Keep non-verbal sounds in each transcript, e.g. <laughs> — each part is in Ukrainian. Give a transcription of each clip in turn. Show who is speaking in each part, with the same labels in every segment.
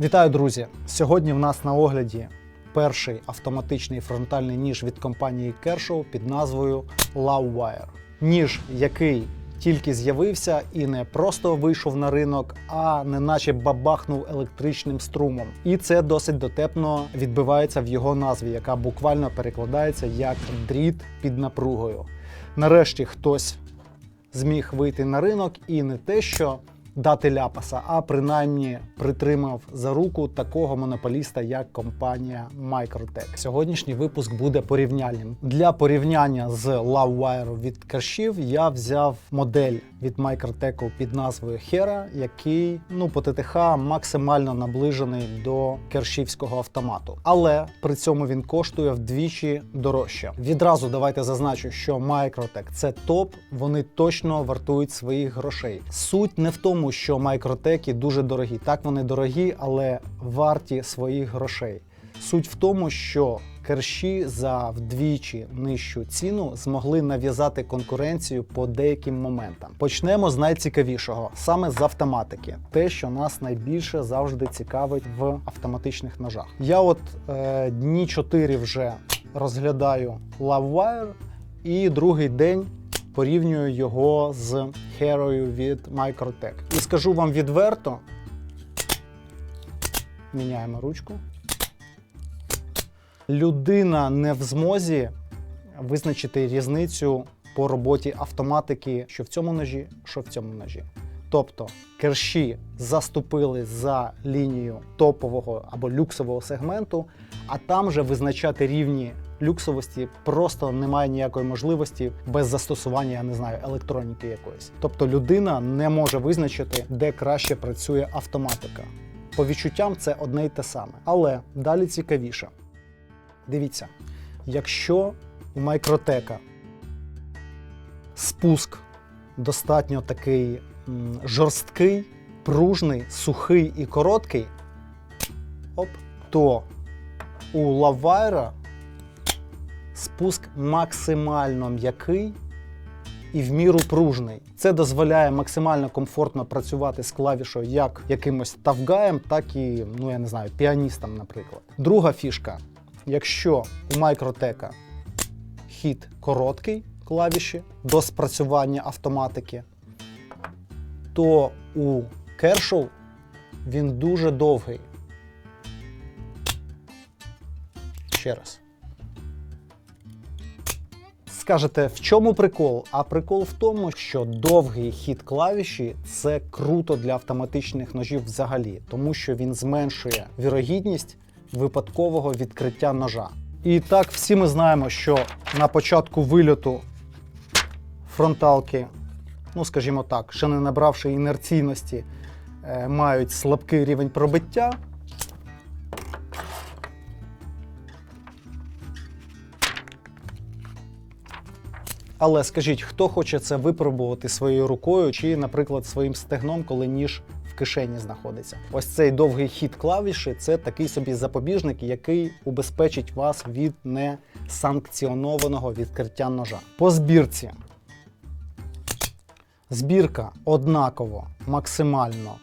Speaker 1: Вітаю, друзі! Сьогодні в нас на огляді перший автоматичний фронтальний ніж від компанії Kershaw під назвою Loudwire. Ніж, який тільки з'явився і не просто вийшов на ринок, а неначе бабахнув електричним струмом. І це досить дотепно відбивається в його назві, яка буквально перекладається як дріт під напругою. Нарешті хтось зміг вийти на ринок і не те, що дати ляпаса, а принаймні притримав за руку такого монополіста, як компанія Microtech. Сьогоднішній випуск буде порівняльним. Для порівняння з Loudwire від Кершів я взяв модель від Microtech під назвою Hera, який ну по ТТХ максимально наближений до кершівського автомату. Але при цьому він коштує вдвічі дорожче. Відразу давайте зазначу, що Microtech – це топ, вони точно вартують своїх грошей. Суть не в тому, що Microtech дуже дорогі. Так вони дорогі, але варті своїх грошей. Суть в тому, що керші за вдвічі нижчу ціну змогли нав'язати конкуренцію по деяким моментам. Почнемо з найцікавішого саме з автоматики, те, що нас найбільше завжди цікавить в автоматичних ножах. Я от е, дні 4 вже розглядаю Lovewire, і другий день порівнюю його з Hero від Microtech. І скажу вам відверто. Міняємо ручку. Людина не в змозі визначити різницю по роботі автоматики, що в цьому ножі, що в цьому ножі. Тобто керші заступили за лінію топового або люксового сегменту, а там вже визначати рівні люксовості просто немає ніякої можливості без застосування, я не знаю, електроніки якоїсь. Тобто людина не може визначити, де краще працює автоматика. По відчуттям це одне й те саме. Але далі цікавіше. Дивіться, якщо у майкротека спуск достатньо такий жорсткий, пружний, сухий і короткий, оп, то у лавайра спуск максимально м'який і в міру пружний. Це дозволяє максимально комфортно працювати з клавішою як якимось тавгаєм, так і, ну я не знаю, піаністом, наприклад. Друга фішка. Якщо у Microtech хід короткий клавіші до спрацювання автоматики, то у Kershaw він дуже довгий. Ще раз. Скажете, в чому прикол? А прикол в тому, що довгий хід клавіші це круто для автоматичних ножів взагалі, тому що він зменшує вірогідність випадкового відкриття ножа. І так, всі ми знаємо, що на початку вильоту фронталки, ну скажімо так, ще не набравши інерційності, е, мають слабкий рівень пробиття. Але скажіть, хто хоче це випробувати своєю рукою чи, наприклад, своїм стегном, коли ніж в кишені знаходиться? Ось цей довгий хід клавіші це такий собі запобіжник, який убезпечить вас від несанкціонованого відкриття ножа. По збірці. Збірка однаково, максимально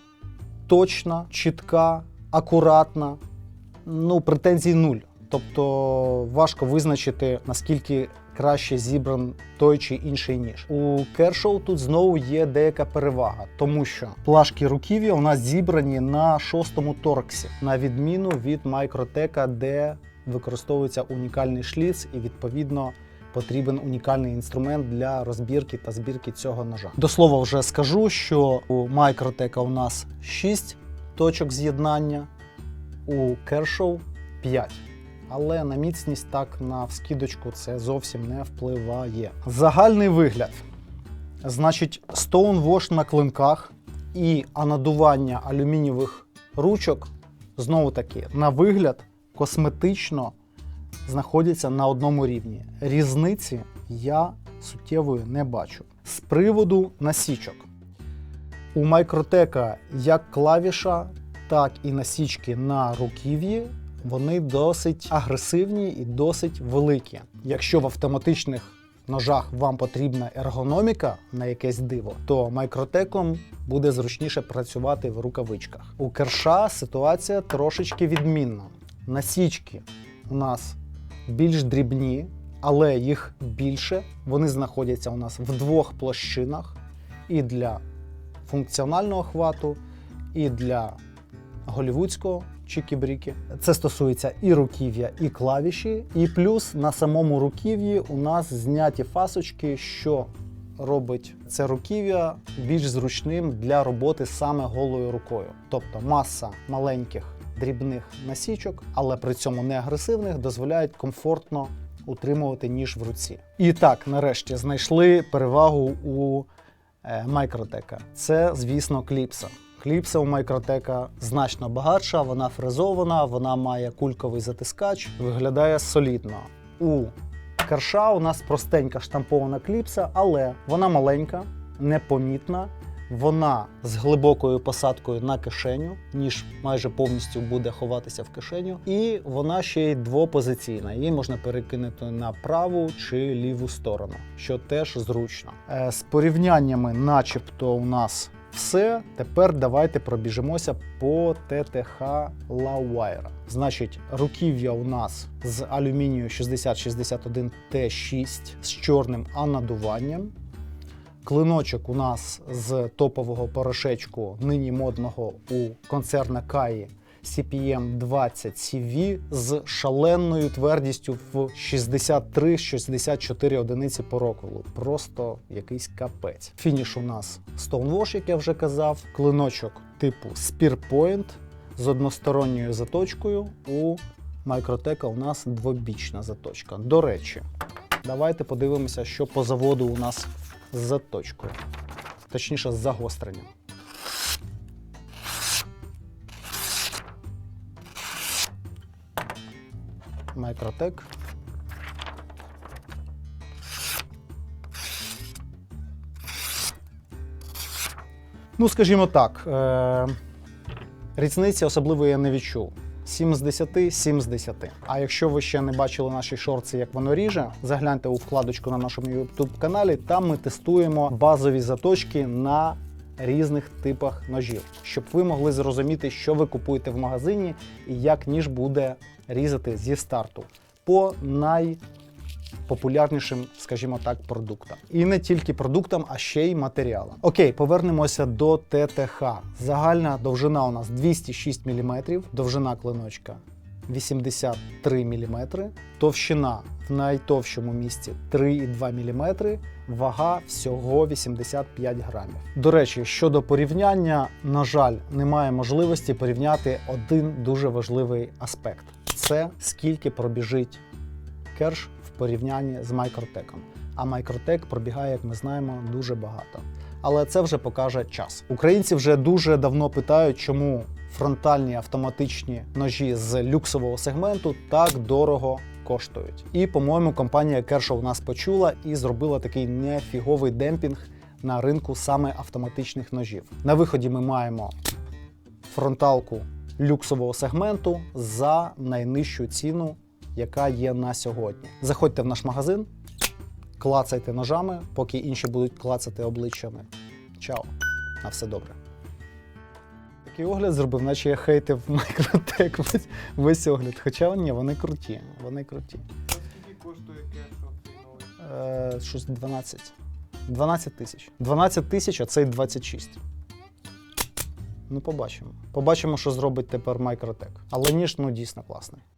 Speaker 1: точна, чітка, акуратна. Ну, претензій нуль. Тобто важко визначити, наскільки краще зібран той чи інший ніж. У Kershaw тут знову є деяка перевага, тому що плашки руків'я у нас зібрані на шостому торксі, на відміну від Microtech, де використовується унікальний шліц і відповідно. Потрібен унікальний інструмент для розбірки та збірки цього ножа. До слова, вже скажу, що у Microtech у нас 6 точок з'єднання, у Kershaw 5. Але на міцність так на вскидочку це зовсім не впливає. Загальний вигляд. Значить, Stonewash на клинках і анодування алюмінієвих ручок знову таки на вигляд косметично знаходяться на одному рівні. Різниці я суттєвої не бачу. З приводу насічок. У Microtech як клавіша, так і насічки на руків'ї вони досить агресивні і досить великі. Якщо в автоматичних ножах вам потрібна ергономіка на якесь диво, то майкротеком буде зручніше працювати в рукавичках. У керша ситуація трошечки відмінна. Насічки у нас більш дрібні, але їх більше. Вони знаходяться у нас в двох площинах і для функціонального хвату, і для голівудського чікі-бріки. Це стосується і руків'я, і клавіші. І плюс на самому руків'ї у нас зняті фасочки, що робить це руків'я більш зручним для роботи саме голою рукою. Тобто маса маленьких дрібних насічок, але при цьому не агресивних, дозволяють комфортно утримувати ніж в руці. І так, нарешті, знайшли перевагу у Майкротека. Це, звісно, кліпса. Кліпса у Майкротека значно багатша, вона фрезована, вона має кульковий затискач, виглядає солідно. У Керша у нас простенька штампована кліпса, але вона маленька, непомітна. Вона з глибокою посадкою на кишеню, ніж майже повністю буде ховатися в кишеню. І вона ще й двопозиційна. Її можна перекинути на праву чи ліву сторону, що теж зручно. Е, З порівняннями, начебто, у нас все. Тепер давайте пробіжимося по ТТХ Lawwire. Значить, руків'я у нас з алюмінію 6061 Т6 з чорним анодуванням. Клиночок у нас з топового порошечку, нині модного у концерна Каї CPM 20 CV з шаленою твердістю в 63-64 одиниці по роквелу. Просто якийсь капець. Фініш у нас Stonewash, як я вже казав, клиночок типу Spearpoint з односторонньою заточкою. У Microtech у нас двобічна заточка. До речі, давайте подивимося, що по заводу у нас з заточкою, точніше з загостренням. Microtech. Ну, скажімо так, е- різниці особливо я не відчув. 7 з 10, 7 з 10. А якщо ви ще не бачили наші шорти, як воно ріже, загляньте у вкладочку на нашому YouTube каналі. Там ми тестуємо базові заточки на різних типах ножів, щоб ви могли зрозуміти, що ви купуєте в магазині і як ніж буде різати зі старту по найпопулярнішим, скажімо так, продуктам. І не тільки продуктам, а ще й матеріалам. Окей, повернемося до ТТХ. Загальна довжина у нас 206 мм, довжина клиночка 83 мм, товщина в найтовщому місці 3,2 мм, вага всього 85 грамів. До речі, щодо порівняння, на жаль, немає можливості порівняти один дуже важливий аспект: це скільки пробіжить керш порівнянні з Майкротеком. А Майкротек пробігає, як ми знаємо, дуже багато. Але це вже покаже час. Українці вже дуже давно питають, чому фронтальні автоматичні ножі з люксового сегменту так дорого коштують. І, по-моєму, компанія Kershaw нас почула і зробила такий нефіговий демпінг на ринку саме автоматичних ножів. На виході ми маємо фронталку люксового сегменту за найнижчу ціну, яка є на сьогодні. Заходьте в наш магазин, клацайте ножами, поки інші будуть клацати обличчями. Чао, на все добре. Такий огляд зробив, наче я хейтив <laughs> Микротек весь, весь огляд. Хоча ні, вони круті. Вони круті.
Speaker 2: Скільки коштує кешов?
Speaker 1: Е, щось 12. 12 тисяч. 12 тисяч, а цей 26. Ну, побачимо. Побачимо, що зробить тепер Microtech. Але ніж ну дійсно класний.